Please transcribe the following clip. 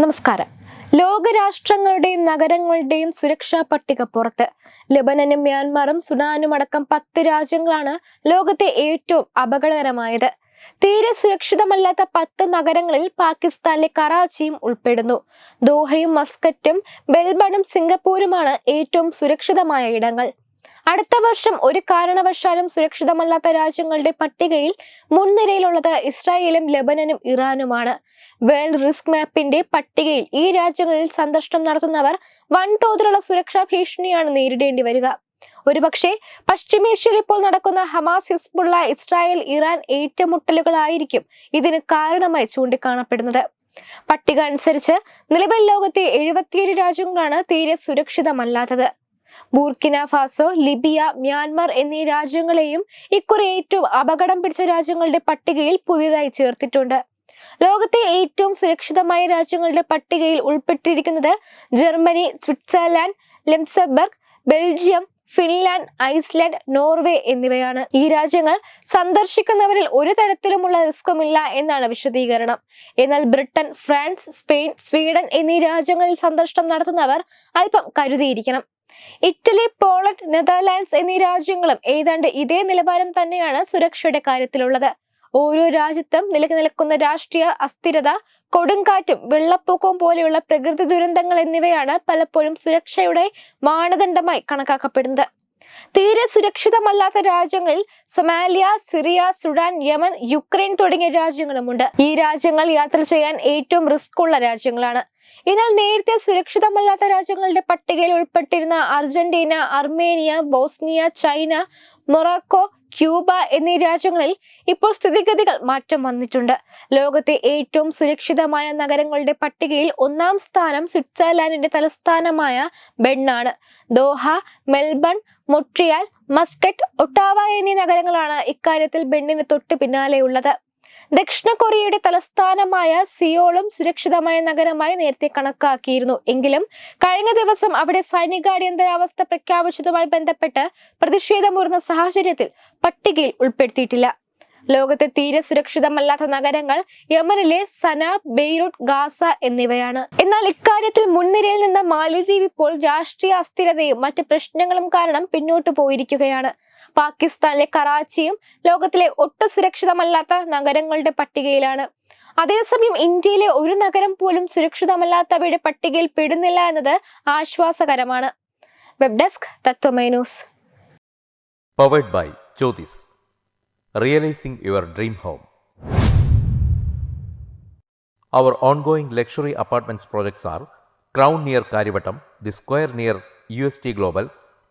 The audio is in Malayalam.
നമസ്കാരം. ലോകരാഷ്ട്രങ്ങളുടെയും നഗരങ്ങളുടെയും സുരക്ഷാ പട്ടിക പുറത്ത്. ലബനനും മ്യാൻമാറും സുഡാനും അടക്കം പത്ത് രാജ്യങ്ങളാണ് ലോകത്തെ ഏറ്റവും അപകടകരമായത്. തീരെ സുരക്ഷിതമല്ലാത്ത പത്ത് നഗരങ്ങളിൽ പാകിസ്ഥാനിലെ കറാച്ചിയും ഉൾപ്പെടുന്നു. ദോഹയും മസ്കറ്റും ബെൽബണും സിംഗപ്പൂരുമാണ് ഏറ്റവും സുരക്ഷിതമായ ഇടങ്ങൾ. അടുത്ത വർഷം ഒരു കാരണവശാലും സുരക്ഷിതമല്ലാത്ത രാജ്യങ്ങളുടെ പട്ടികയിൽ മുൻനിരയിലുള്ളത് ഇസ്രായേലും ലബനനും ഇറാനുമാണ്. വേൾഡ് റിസ്ക് മാപ്പിന്റെ പട്ടികയിൽ ഈ രാജ്യങ്ങളിൽ സന്ദർശനം നടത്തുന്നവർ വൻതോതിലുള്ള സുരക്ഷാ ഭീഷണിയാണ് നേരിടേണ്ടി വരിക. ഒരുപക്ഷെ പശ്ചിമേഷ്യയിൽ ഇപ്പോൾ നടക്കുന്ന ഹമാസ് ഹിസ്ബുള്ള ഇസ്രായേൽ ഇറാൻ ഏറ്റുമുട്ടലുകളായിരിക്കും ഇതിന് കാരണമായി ചൂണ്ടിക്കാണപ്പെടുന്നത്. പട്ടിക അനുസരിച്ച് നിലവിൽ ലോകത്തെ എഴുപത്തിയേഴ് രാജ്യങ്ങളാണ് തീരെ സുരക്ഷിതമല്ലാത്തത്. ബൂർക്കിന ഫാസോ ലിബിയ മ്യാൻമാർ എന്നീ രാജ്യങ്ങളെയും ഇക്കുറി ഏറ്റവും അപകടം പിടിച്ച രാജ്യങ്ങളുടെ പട്ടികയിൽ പുതിയതായി ചേർത്തിട്ടുണ്ട്. ലോകത്തെ ഏറ്റവും സുരക്ഷിതമായ രാജ്യങ്ങളുടെ പട്ടികയിൽ ഉൾപ്പെട്ടിരിക്കുന്നത് Germany Switzerland Luxembourg Belgium Finland Iceland Norway എന്നിവയാണ്. ഈ രാജ്യങ്ങൾ സന്ദർശിക്കുന്നവരിൽ ഒരു തരത്തിലുമുള്ള റിസ്ക്കുമില്ല എന്നാണ് വിശദീകരണം. എന്നാൽ ബ്രിട്ടൻ ഫ്രാൻസ് സ്പെയിൻ സ്വീഡൻ എന്നീ രാജ്യങ്ങളിൽ സന്ദർശനം നടത്തുന്നവർ അല്പം കരുതിയിരിക്കണം. ഇറ്റലി പോളണ്ട് നെതർലാൻഡ്സ് എന്നീ രാജ്യങ്ങളും ഏതാണ്ട് ഇതേ നിലവാരം തന്നെയാണ് സുരക്ഷയുടെ കാര്യത്തിലുള്ളത്. ഓരോ രാജ്യത്തും നിലനിൽക്കുന്ന രാഷ്ട്രീയ അസ്ഥിരത കൊടുങ്കാറ്റും വെള്ളപ്പൊക്കവും പോലെയുള്ള പ്രകൃതി ദുരന്തങ്ങൾ എന്നിവയാണ് പലപ്പോഴും സുരക്ഷയുടെ മാനദണ്ഡമായി കണക്കാക്കപ്പെടുന്നത്. തീരെ സുരക്ഷിതമല്ലാത്ത രാജ്യങ്ങളിൽ Somalia Syria Sudan Yemen Ukraine തുടങ്ങിയ രാജ്യങ്ങളുമുണ്ട്. ഈ രാജ്യങ്ങൾ യാത്ര ചെയ്യാൻ ഏറ്റവും റിസ്ക് ഉള്ള രാജ്യങ്ങളാണ്. എന്നാൽ നേരത്തെ സുരക്ഷിതമല്ലാത്ത രാജ്യങ്ങളുടെ പട്ടികയിൽ ഉൾപ്പെട്ടിരുന്ന Argentina Armenia Bosnia China Morocco Cuba എന്നീ രാജ്യങ്ങളിൽ ഇപ്പോൾ സ്ഥിതിഗതികൾ മാറ്റം വന്നിട്ടുണ്ട്. ലോകത്തെ ഏറ്റവും സുരക്ഷിതമായ നഗരങ്ങളുടെ പട്ടികയിൽ ഒന്നാം സ്ഥാനം സ്വിറ്റ്സർലാൻഡിന്റെ തലസ്ഥാനമായ ബെണ്ണാണ്. Doha Melbourne Montreal Muscat Ottawa എന്നീ നഗരങ്ങളാണ് ഇക്കാര്യത്തിൽ ബെണ്ണിന് തൊട്ടു പിന്നാലെയുള്ളത്. ദക്ഷിണ കൊറിയയുടെ തലസ്ഥാനമായ സിയോളും സുരക്ഷിതമായ നഗരമായി നേരത്തെ കണക്കാക്കിയിരുന്നു. എങ്കിലും കഴിഞ്ഞ ദിവസം അവിടെ സൈനിക അടിയന്തരാവസ്ഥ പ്രഖ്യാപിച്ചതുമായി ബന്ധപ്പെട്ട് പ്രതിഷേധമുയർന്ന സാഹചര്യത്തിൽ പട്ടികയിൽ ഉൾപ്പെടുത്തിയിട്ടില്ല. ലോകത്തെ തീരെ സുരക്ഷിതമല്ലാത്ത നഗരങ്ങൾ യമനിലെ സന ബെയ്റൂട്ട് ഗാസ എന്നിവയാണ്. എന്നാൽ ഇക്കാര്യത്തിൽ മുൻനിരയിൽ നിന്ന മാലിദ്വീപ് ഇപ്പോൾ രാഷ്ട്രീയ അസ്ഥിരതയും മറ്റ് പ്രശ്നങ്ങളും കാരണം പിന്നോട്ട് പോയിരിക്കുകയാണ്. പാകിസ്ഥാനിലെ കറാച്ചിയും ലോകത്തിലെ ഒട്ടും സുരക്ഷിതമല്ലാത്ത നഗരങ്ങളുടെ പട്ടികയിലാണ്. അതേസമയം ഇന്ത്യയിലെ ഒരു നഗരം പോലും സുരക്ഷിതമല്ലാത്തവയുടെ പട്ടികയിൽ പെടുന്നില്ല എന്നത് ആശ്വാസകരമാണ്. Web desk Tatwamayi news. Powered by Jyothis realising your dream home our ongoing luxury apartments projects are Crown near Kariavattom the Square near U S T Crown